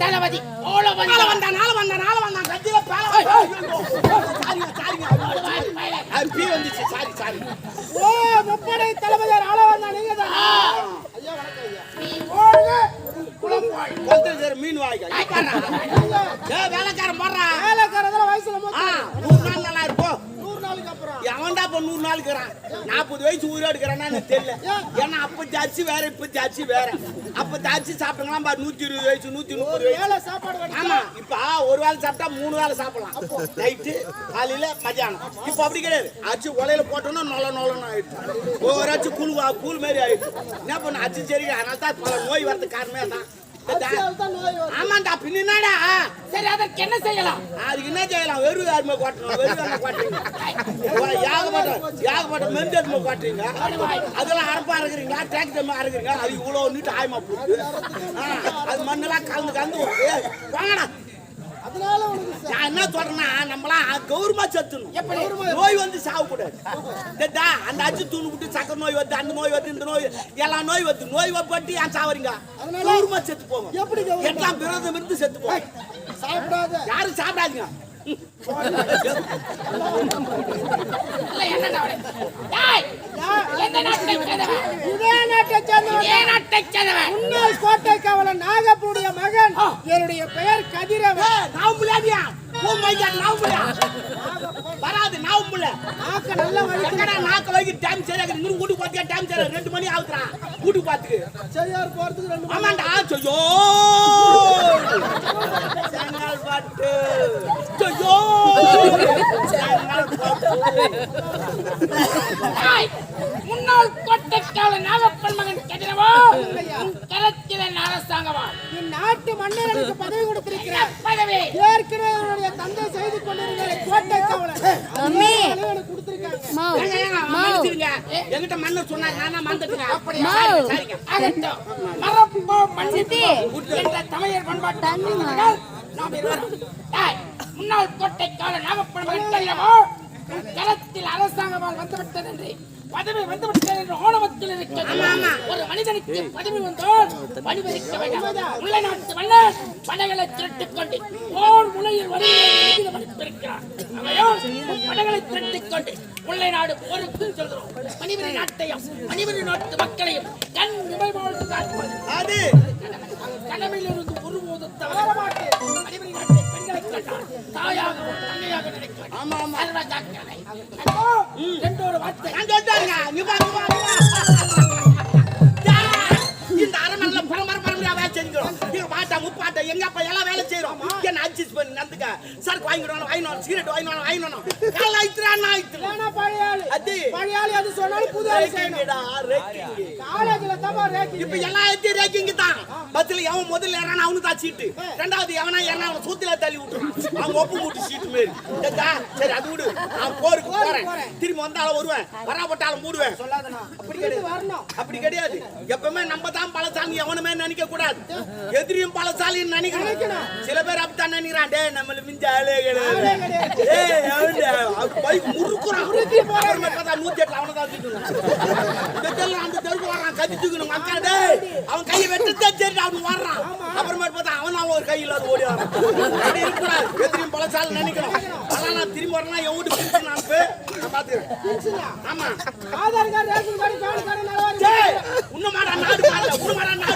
தளபதி ஓல நாள வந்த நாள வந்தான் நாள வந்தான். கத்தியில பேல சாரிங்க சாரிங்க அது பீ வந்துச்சு சாரி சாரி. ஓ முப்படை தளபதி ஆள வந்தா நீங்க தான். ஐயா வணக்கம் ஐயா. குளம் சார் மீன் வாய்க்கா ஏ வேலைக்காரன் போடுறா. வேலைக்காரங்கள வயசுல ஆ, மொத்தம் நூறு நாள் நல்லா இருப்போம் நூறு நாளுக்கு அப்புறம் எவன்டா இப்ப நூறு நாள் இருக்கிறான். நாற்பது வயசு உயிரோடு இருக்கிறான்னா எனக்கு தெரியல. ஏன்னா அப்ப ஜாச்சி வேற இப்ப ஜாச்சி வேற. அப்ப ஜாச்சி சாப்பிட்டாங்களாம் பாரு நூத்தி இருபது வயசு நூத்தி முப்பது வயசு. வேலை சாப்பாடு ஆமா இப்ப ஒரு வேளை சாப்பிட்டா மூணு வேளை சாப்பிடலாம். நைட்டு காலையில மத்தியானம். இப்ப அப்படி கிடையாது. அச்சு உலையில போட்டோம்னா நொல நொலன்னு ஆயிடுச்சு. ஒவ்வொரு அச்சு கூழ் கூழ் மாதிரி ஆயிடுச்சு. என்ன பண்ண அச்சு சரி அதனால தான் பல நோய் வரதுக்கு காரணமே தான் ஆமாண்டா என்னடா? சரி அதற்கு என்ன செய்யலாம்? அதுக்கு என்ன செய்யலாம்? வெறும் யாருமே கொட்டணும் வெறும் யாருமே கொட்டுறீங்க? ஏகப்பட்ட மெந்தெருமை கொட்டுறீங்க அதெல்லாம் அரப்பா இருக்கிறீங்களா டிராக்டர் இருக்கிறீங்க அது இவ்வளோ நீட்டு ஆயமா போகுது. அது மண்ணெல்லாம் கலந்து கலந்து வாங்கடா. அதனால நான் என்ன சொல்றேன்னா நம்மளாம் கௌரவமா செத்துணும் எப்படி? நோய் வந்து சாகக்கூடாது? அந்த அச்சு தூணு விட்டு சக்கரை நோய் வருது அந்த நோய் வருது இந்த நோய் எல்லா நோய் வருது. நோய் பட்டு ஏன் சாவறீங்க? கௌரவமா செத்து போங்க. எப்படி? எல்லாம் விரோதம் இருந்து செத்து போங்க. சாப்பிடாத. யாரும் சாப்பிடாதீங்க. என்ன இதே நாட்டை சேர்ந்தவன் முன்னாள் கோட்டை காவலன் நாகப்புடைய மகன். என்னுடைய பெயர் கதிரவன். முடியா வராது நான் முடியல நாக்க நல்ல வழி எங்கடா நாக்க வைக்க டைம் சரியாக இன்னும் வீட்டுக்கு பார்த்தியா? டைம் சரியா ரெண்டு மணி ஆகுதுடா. வீட்டுக்கு பார்த்துக்கு. செய்யார் போறதுக்கு ரெண்டு மணி ஆமாண்டா சொய்யோ செங்கல் பட்டு சொய்யோ செங்கல் பட்டு என்கிட்ட மன்னர் சொன்னார் நானா மறந்துட்டேங்க அப்படியா சரிங்க, மன்னித்து சித்தி. என்ற தமிழர் பண்பாட்டு. நாம் இருவரும் டேய், முன்னாள் கோட்டைக்கால நாகப்பன் மகன் கதிரவா உன் அரசாங்கமால் வந்துவிட்டது என்று பதவி வந்துவிட்டது என்று ஓணமத்தில் இருக்கிறது ஒரு மனிதனுக்கு பதவி வந்தால் பணிபரிக்க வேண்டாம். முல்லை நாட்டு மன்னர் படைகளை திரட்டிக் கொண்டு போர் முனையில் வருகிறது மதிப்பிருக்கிறார் அவையோ படைகளை திரட்டிக் கொண்டு முல்லை நாடு போருக்கு செல்கிறோம். மணிபுரி நாட்டையும் மணிபுரி நாட்டு மக்களையும் கண் காட்டுவது அது. கடமையிலிருந்து ஒருபோதும் தவற மாட்டேன் மணிபுரி நாட்டை கண்டால் தாயாகவும் தங்கையாக நினைக்கிறேன் ஆமா, ஆமா. ரெண்டொரு வார்த்தை நான் சொல்லிட்டாருங்க. முப்பாட்டா, எங்க அப்பா எல்லாம் வேலை செய்றோம். என்ன adjust பண்ணி நடந்துக்க. சரக்கு வாங்கிட்டு வரணும், வாங்கிட்டு வரணும், cigarette வாங்கிட்டு வரணும், வாங்கிட்டு வரணும். காலைல ஆயிடுச்சுடா, நான் ஆயிடுச்சு. ஏன்னா பழைய ஆளு அது. பழைய ஆளு அது சொன்னாலும் புது ஆளு செய்யணும். ரேக்கிங்கடா, ரேக்கிங். காலேஜ்ல தான் ரேக்கி இப்ப எல்லா இடத்தையும் ரேக்கிங் தான். பஸ்ல எவன் முதல்ல ஏறானா அவனுக்கு தான் சீட்டு ரெண்டாவது எவனா ஏறனா அவன் சூத்தில தள்ளி விட்டுறான். அவன் ஒப்பு மூட்டு சீட்டு சரிதா? சரி அது விடு. நான் போருக்கு போறேன். திரும்பி வந்தாலும் வருவேன். வராப்பட்டாலும் மூடுவேன். சொல்லாதண்ணா. அப்படி கிடையாது. அப்படி கிடையாது. எப்பவுமே நம்ம தான் பலசாலி எவனுமே நினைக்க கூடாது எதிரியும் பலசாலின்னு நினைக்கணும் சில பேர் அப்படித்தான் நினைக்கிறான் டேய் நம்மள மிஞ்ச ஆளே கிடையாது பைக் முறுக்குறான். நூத்தி எட்டுல அவனை தான் தூக்கணும் அந்த தெருக்கு வர்றான். கத்தி தூக்கணும். டேய் அவன் கையை வெட்டத்தே சரி அவன் வர்றான். அப்புறமா பார்த்தா அவன் அவன் ஒரு கையில் அது ஓடி வரான். அப்படி இருக்கக்கூடாது எதிரியும் பலசாலி நினைக்கணும். அதெல்லாம் நான் திரும்பி வீட்டு பிடிச்சு நான் நான் Aadhaar card ration card PAN card நாடு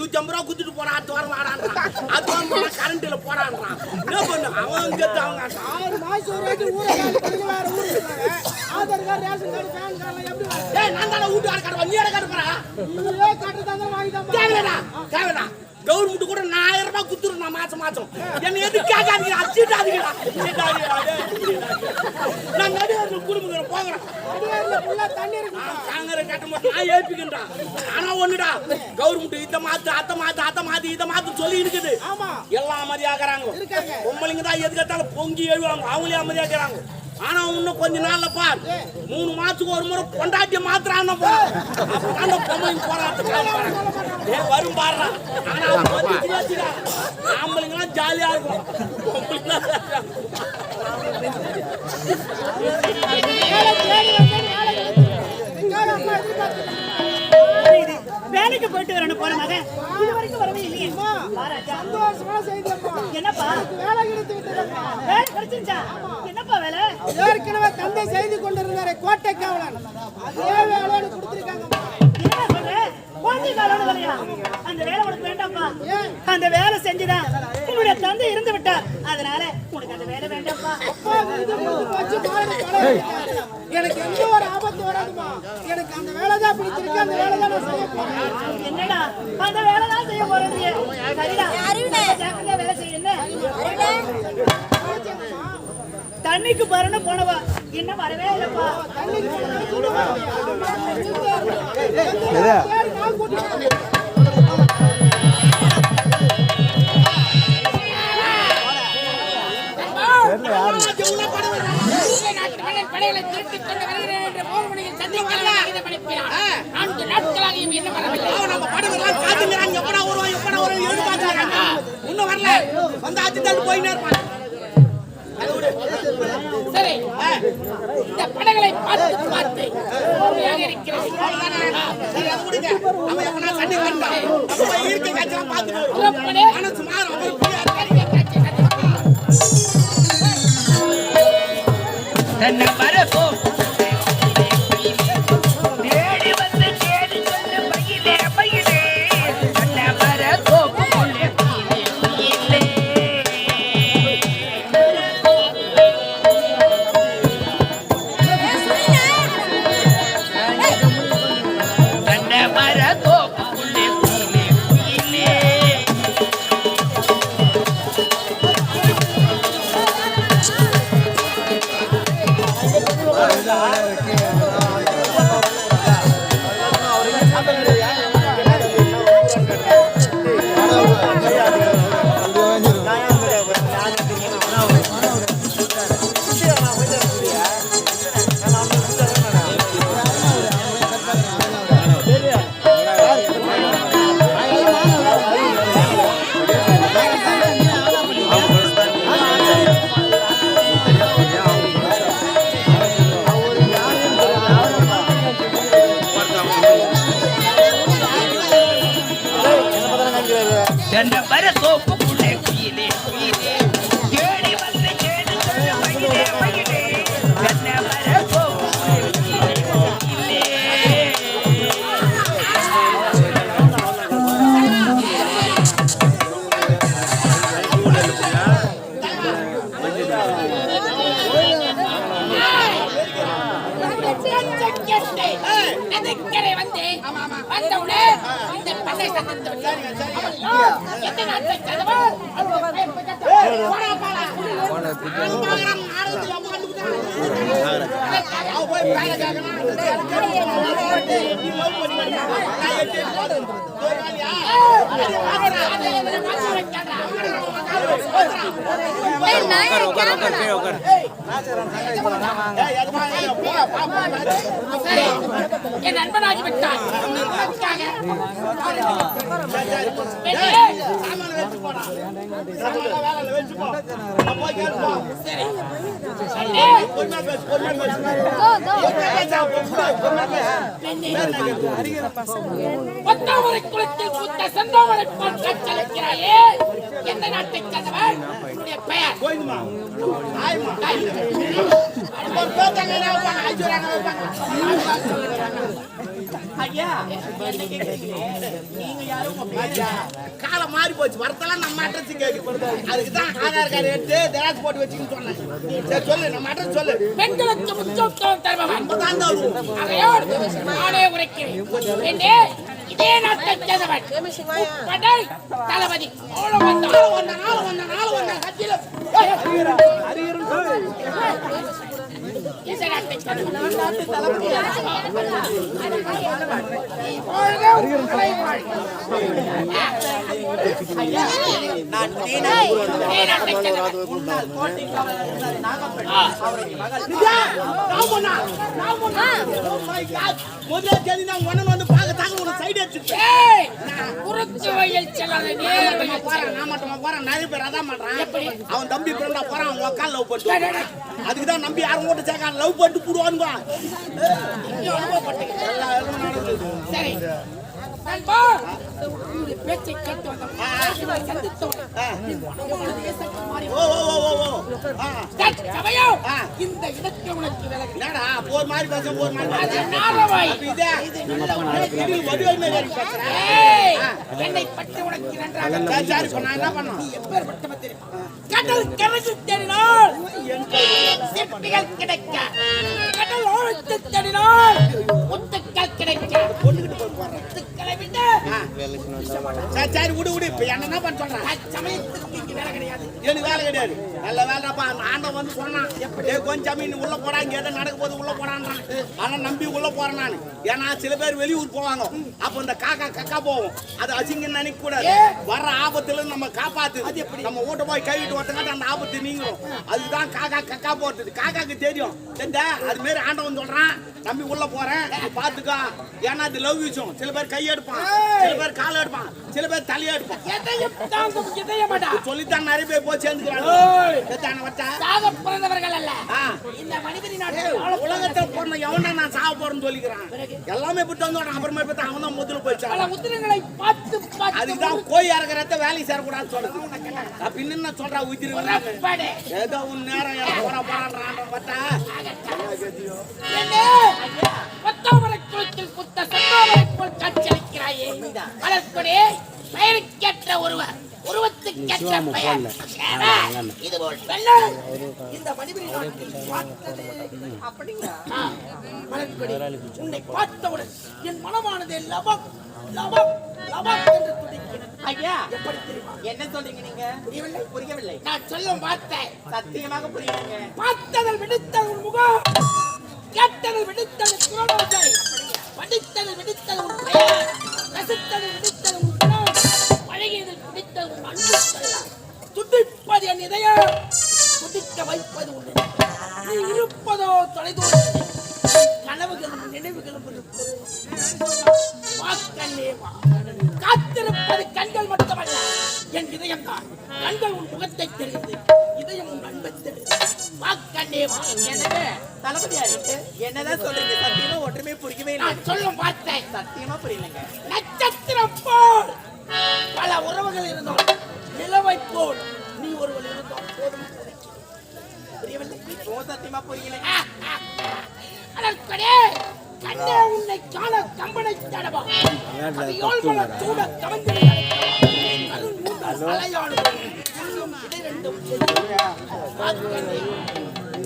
நூத்தி ஐம்பது ரூபா குத்துட்டு போறான் அடுத்த வாரம் வாடான்றான் அடுத்த வாரம் போனா கரண்ட்ல போறான்றான் என்ன பண்ணு அவன் கத்து அவங்க ஆறு மாசம் ஒரு வாட்டி ஊரை வேற ஊருக்கு Aadhaar card ration card PAN card எப்படி ஏய் நான் தானே வீட்டு ஆடு கடை நீ எடை கடை போறா நீங்களே கட்டுறதா இருந்தா வாங்கி தான் தேவைடா தேவைடா கவர்மெண்ட் கூட நான் ஆயிரம் ரூபாய் குத்துரும் நான் மாசம் மாசம். என்ன எது கேட்காதீங்க அச்சிட்டாதீங்கடா நான் நடுவர் குடும்பம் போகிறேன். இருக்கு காங்கிரஸ் கட்டும்போது நான் ஏற்பிக்கின்றேன் ஆனா ஒண்ணுடா கவர்மெண்ட் இத மாத்து அத்த மாத்து அத்த மாத்து இத மாத்து சொல்லி இருக்குது. எல்லாம் அமைதியாக்குறாங்க. இருக்காங்க. பொம்பளைங்க தான் எது கேட்டாலும் பொங்கி எழுவாங்க. அவங்களே அமைதியாக்குறாங்க. ஆனா இன்னும் கொஞ்ச நாள்ல பார். மூணு மாசத்துக்கு ஒரு முறை கொண்டாட்டி பொம்மை போராட்டம் ஏ வரும் பாடுறா ஆனா வச்சுக்க, ஆம்பளைங்கெல்லாம் ஜாலியா இருக்கும். வேலைக்கு போயிட்டு வரணும் போற மகன். இது வரைக்கும் வரவே இல்லையே. என்னப்பா? கிடைத்து விட்டதம்மா. வேலை கிடைச்சிருச்சா என்னப்பா வேலை ஏற்கனவே தந்தை செய்து கொண்டிருந்தாரு கோட்டை காவலன் அதே வேலையோடு கொடுத்திருக்காங்கம்மா குழந்தை காலோட வேலையா அந்த வேலை உனக்கு வேண்டாம்ப்பா. அந்த வேலை செஞ்சுதான் உன்னுடைய தந்தை இருந்து விட்டார். அதனால உனக்கு அந்த வேலை வேண்டாம்ப்பா. எனக்கு எந்த ஒரு ஆபத்து வராதுமா. எனக்கு அந்த வேலை தான் பிடிச்சிருக்கு. அந்த வேலை தான் நான் செய்ய போறேன். என்னடா? அந்த வேலை தான் செய்ய போறீங்க சரிடா. ஜாக்கிரதையா வேலை செய்யணும் தண்ணிக்கு பரண போனவா. இன்னும் வரவே இல்லப்பா. படைகளை திரட்டிக் கொண்டு வருகிறேன் என்ற போர்முனையில் சந்திக்கலாம் ஆயுதம் அனுப்பினான். நான்கு நாட்களாக இவன் இன்னும் வரவில்லை. நம்ம படவெல்லாம் காத்துங்கிறாங்க எப்படா வருவான் எப்படா வருவான் எதிர்பார்த்துக்கிறாங்க இன்னும் வரல வந்து ஆச்சு தள்ளி இருப்பான். சரி இந்த படைகளை பார்த்து பார்த்து பொறுமையாக சரி, அது சண்டை. நம்ம காட்சியெல்லாம். புறப்படு. தன்னை வர தோப்புக்குள்ளே குயிலே குயிலே தேடி வந்து தேடி கொண்டு மயிலே மயிலே தன்னை வர தோப்புக்குள்ளே குயிலே குயிலே நதிக்கரை வந்து வந்தவுடன் இந்த பண்ணை சந்தித்து விட்டார். அவள் யார்? எந்த நாட்டைச் சேர்ந்தவள்? அவளுடைய பெயர் பக்கத்தில் போடா பாலா. அவன் பார்க்கறான், ஆடுறதுக்கு அவன் கண்டுபிடிச்சான். அவன் போய் பேரை கேட்கறான். நீ love பண்ணிக்கிறியா? நான் எட்டி பார்த்து. தோறாளியா? அதை இவனை மாற்றி வைக்காதா? ஏய், எதுமா, ஏய், போ, போ, போ, போ. சரி, என் நண்பனாகி விட்டான் சரி. ஒத்தாமரை குளத்தில் பூத்த செந்தாமரை போல் காட்சியளிக்கிறாயே எந்த நாட்டைச் சேர்ந்தவள் உன்னுடைய பெயர் கோயிலுமா? ஐயா, என்ன கேக்குறீங்க? நீங்க யாரும் உங்க? காலம் மாறி போச்சு. வரத்தெல்லாம் நம்ம அட்ரஸ் கேட்கு அதுக்கு தான் ஆதார் கார்டு எடுத்து ஜெராக்ஸ் போட்டு வச்சுன்னு சொன்னேன். சரி சொல்லு. நம்ம அட்ரஸ் சொல்லு. பெண்களுக்கு முக்கியத்துவம் தருபவன். தான் தருவோம். நானே உரைக்கிறேன். இதே நாட்டைச் சேர்ந்தவன். படை தளபதி. வந்தாலும் வந்த நாள் வந்த நாள் வந்த இந்த நாட்டைச் முதல் இப்பொழுது நான் ஒன்னு வந்து பாக்க பார்க்கத்தாங்க உனக்கு சைடு ஏய், குறுக்கு வழியில் செல்லாத நேர் நான் வழியில் போறேன், நான் மட்டுமா போறேன், நிறைய பேர் அதான் பண்றான். அவன் தம்பி பிறந்தா போறான், அவன் உக்கால் love பண்ணிட்டு வருவான். அதுக்குதான் நம்பி யாரும் ஓட்டு சேர்க்காத, love பண்ணிட்டு புடுவானுங்க. சரி. நண்பா உன்னுடைய பேச்சை கேட்டு இந்த இடத்தை உனக்கு போர் மாதிரி பேச, போர் மாதிரி என்னை பற்றி உனக்கு நன்றாக என்ன பண்ணும் தெரியுமா? கடல் கரைக்கு தேடினால் சிற்பிகள் கிடைக்க கடல் ஆழத்து தேடினால் முத்துக்கள் கிடைக்க பொண்ணுகிட்ட போய் சரி, விடு, விடு. இப்ப என்ன என்ன பண்ண சொல்றேன்? சமயத்துக்கு இங்கு வேலை கிடையாது. எனக்கு வேலை கிடையாது. நல்ல வேலைப்பா ஆண்டவன் வந்து சொன்னான் டேய் கொஞ்சம் நீ உள்ள போடா இங்க எதை நடக்க போது உள்ள போடான்றான். ஆனா நம்பி உள்ள போறேன் நான். ஏன்னா சில பேர் வெளியூர் போவாங்க. அப்ப இந்த காக்கா கக்கா போவோம். அது அசிங்கம் நினைக்க கூடாது வர்ற ஆபத்துல நம்ம காப்பாத்து. நம்ம வீட்டை போய் கைவிட்டு ஒருத்தங்காட்ட அந்த ஆபத்து நீங்கிறோம் அதுதான் காக்கா கக்கா போறது காக்காக்கு தெரியும். தெரிஞ்சா அது மாரி ஆண்டவன் சொல்றான் நம்பி உள்ள போறேன் பாத்துக்கோ. ஏன்னா அது லவ் விஷயம் சில பேர் கை எடுப்பான். சில பேர் கால் எடுப்பான். சில பேர் தலையை எடுப்பான். எதையும் சொல்லித்தான் நிறைய பேர் போய் சேர்ந்துக்கிறாங்க. சாக பிறந்தவர்கள் அல்ல. ஆ. இந்த மனிதனின் ஏய், நாட்டில் வாழ உலகத்துல பிறந்த எவன்டா நான் சாக போறேன்னு சொல்லிக்கிறான்? எல்லாமே இப்படி வந்து அப்புறமா அவன் தான் முதல்ல போயிச்சான் பல முத்திரங்களை பார்த்து அதுக்குதான் கோய் இறக்குறத வேலைக்கு சேரக்கூடாதுன்னு சொல்லுது. அப்படின்னு நான் சொல்றா புறப்படு. ஏதோ உன் நேரம் போற பார்த்தா? குளத்தில் புத்த செந்தாமரை போல் காட்சியளிக்கிறாயே. மலர்க்கொடி, பெயருக்கேற்ற ஒருவர் உருவத்துக்கேற்ற பெயர் இந்த அப்படிங்களா? மலர்க்கொடி, உன்னை பார்த்தவுடன் என் மனமானது லபக் லபக் லபக் என்று துடிக்கிறது. ஐயா எப்படி தெரியுமா? என்ன சொல்றீங்க நீங்க புரியவில்லை? புரியவில்லை நான் சொல்லும் வார்த்தை சத்தியமாக புரியலங்க பார்த்ததில் விடுத்தல் உன் முகம் கேட்டதில் குரலோசை விடுத்தல் உன் பெயர். ரசித்ததில் விடுத்தல் உன் குணம். பழகியதில் பிடித்தல் உன் அன்பு செல்லம். துடிப்பது என் இதயம். துடிக்க வைப்பது உன் நீ இருப்பதோ தொலைதூரத்தில் நட்சத்திரம் போல். பல உறவுகள் இருந்தோம். நிலவை போல். நீ ஒருவன் இருந்தோம். போதும்? சத்தியமா புரியல. கண்ணே உன்னை காண கம்பனை தடவா? அது யோல்மல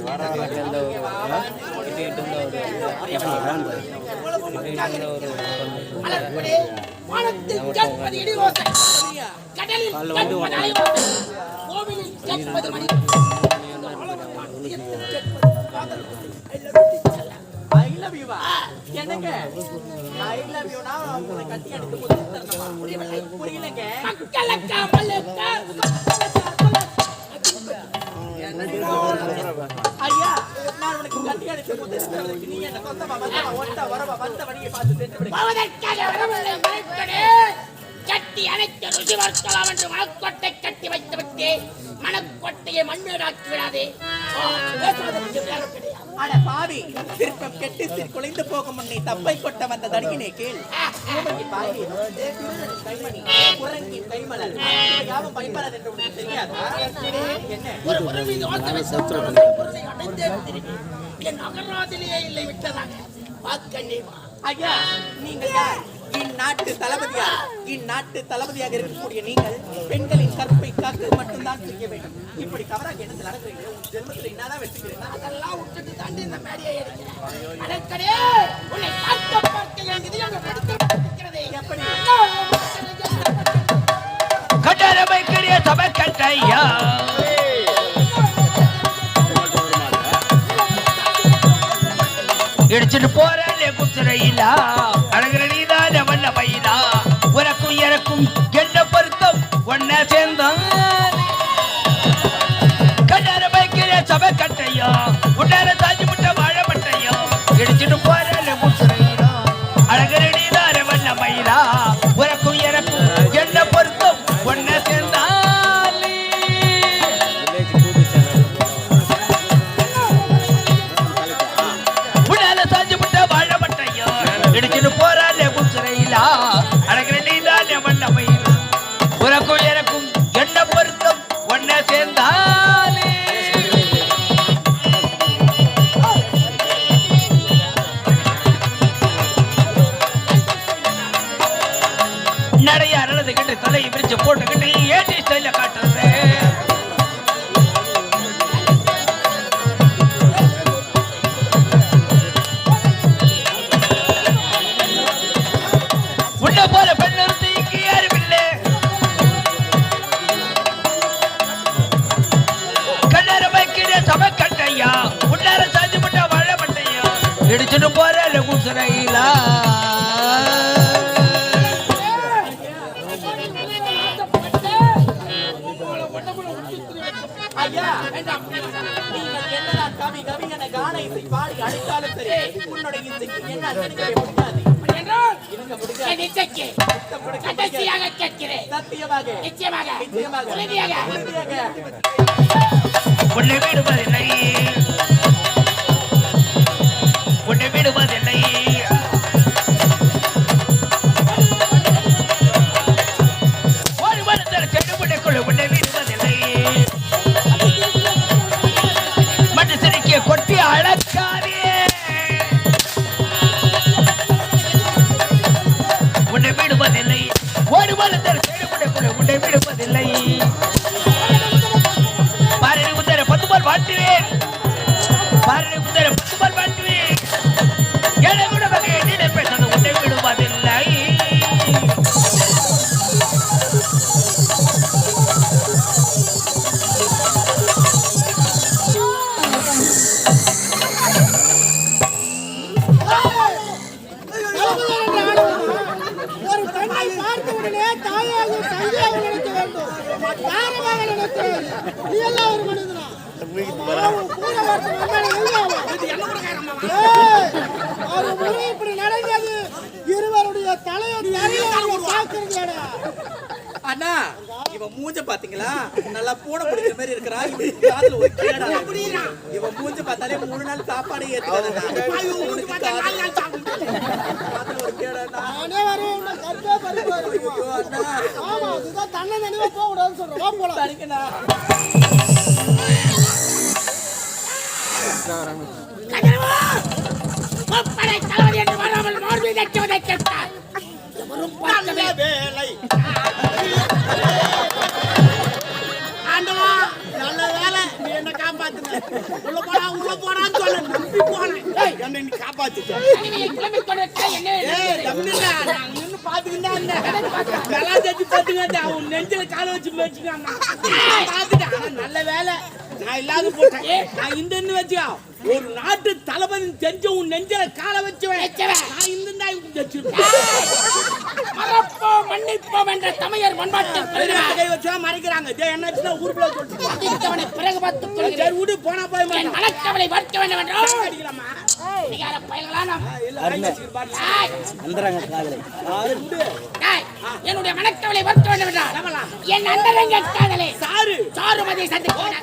சூட கவர்ந்து கருள் மூந்தால் அலையாடும் இன்னும் இடை ரெண்டும் அலற்படே வானத்தில் கேட்பது இடி ஐ லவ் யூவா என்னங்க உங்களை கட்டி அடித்து முத்தம் புரியலங்க மக்களுக்கா கட்டி அணைக்க ருசி பார்க்கலாம் என்று மனக்கோட்டை கட்டி வைத்து விட்டு மனக்கோட்டையை விடாதே அட பாவி கெட்டு சிறு குலைந்து முன்னே தப்பை கொட்ட வந்த தடியினை கேள் பூமிக்கு கைமலர் யாவும் என்று உனக்கு தெரியாதா என்ன ஒரு ஒரு மீது ஓட்டமை சத்துருவதை அடைந்தே என் அகராதிலேயே இல்லை விட்டதாக. ஐயா நீங்கள் யார்? இந்நாட்டு தளபதியா இந்நாட்டு தளபதியாக இருக்கக்கூடிய நீங்கள் பெண்களின் கற்பை காத்து மட்டும்தான் செய்ய வேண்டும். இப்படி கவராக என்ன நடக்கிறீங்க ஜென்மத்தில் என்னதான் வெற்றிக்கிறீங்க அதெல்லாம் விட்டுட்டு தாண்டி இந்த மேடையை அடக்கடே உன்னை பார்க்க பார்க்க என் இதயம் படுத்திருக்கிறது. எப்படி? கட்டரமைக்கிறிய சபக்கட்டையா? இடிச்சிட்டு போறே குத்துறையிலா? அழகிற வல்ல பையிலா உனக்கும் எனக்கும் என்ன பொருத்தம்? ஒன்ன சேர்ந்தான் குசரையிலா ஐயா என்னதான் கவி கவிஞனை கான இசை பாடி அழைத்தாலும் சரி உன்னுடைய இசைக்கு என்ன அர்த்தம் முடியாது. என்றால் இணங்க முடியாது. என் இச்சைக்கு கடைசியாக கேட்கிறேன். சத்தியமாக. நிச்சயமாக. நிச்சயமாக. உறுதியாக. உறுதியாக. உன்னை விடுவதில்லை. இருவருடைய தலையை தரையாக பார்க்கிறது எடா. அண்ணா இவன் மூஞ்ச பாத்தீங்களா? நல்லா பூனை பிடிக்கிற மாதிரி இருக்கிறான் இவன் காதுல ஒரு கேடா. இவன் மூஞ்ச பார்த்தாலே மூணு நாள் சாப்பாடு ஏத்துக்காதுண்ணா காதுல ஒரு கேடாண்ணா நானே வருவேன் உன்னை கற்பே பறிப்பாரு. ஐயோ அண்ணா ஆமா அதுதான் தன்னை போக கூடாதுன்னு வா போலாம் முப்படை தளபதி என்று வராமல் மார்பில் தட்டுவதை கேட்டார் எவரும் பார்க்கவே வேலை ஆண்டவா நல்ல வேலை நீ என்ன காப்பாத்துன உள்ள போடா உள்ள போடான்னு சொல்ல நம்பி போனேன் நீ என்ன ஏய் தம்பிடா நான் நின்னு பாத்துக்கிட்டே இருந்தேன். நல்லா செஞ்சு பாத்துக்கிட்டே அவன் நெஞ்சில கால வச்சு வச்சுக்காம பாத்துட்டேன் நல்ல வேலை. நான் இல்லாத போட்டேன். நான் இந்த வச்சுக்கோ. ஒரு நாட்டு தளபதி தெரிஞ்ச உன் நெஞ்சில கால வச்சவன். நான் இந்த மறப்போம் மன்னிப்போம் என்ற தமிழர் வச்சா மறைக்கிறாங்க. என்ன ஊருக்குள்ள சொல்லிட்டு பிறகு பார்த்துக் சரி விடு போனா போய் என் மனக்கவலை வர்க்க வேண்டும் என்றால் அடிக்கலாமா? என்னுடைய மனக்கவலை வர்க்க வேண்டும் என்றால் என் அந்தரங்க காதலை. சாரு. சாருமதி சந்திக்கிறேன்